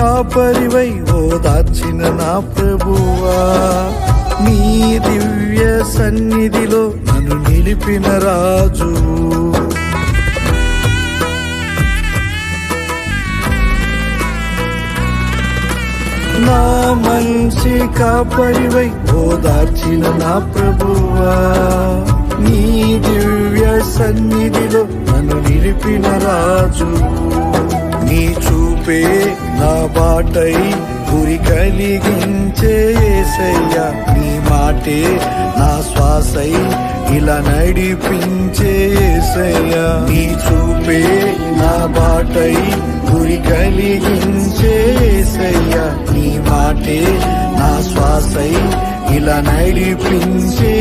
కాపరివై ఓదార్చిన నా ప్రభువా. నీ దివ్య సన్నిధిలో నన్ను నిలిపిన రాజు. నా మంచి కాపరివై ఓదార్చిన నా ప్రభువా. నీ దివ్య సన్నిధిలో నన్ను నిలిపిన రాజు. నీ చూపే నా బాటై గురి కలిగించేసయ్యా నీ మాటే నా శ్వాసై ఇలా నడిపించేసయ్యా నీ చూపే నా బాటై గురి కలిగించేసయ్యా నీ మాటే నా శ్వాసై ఇలా నడిపించే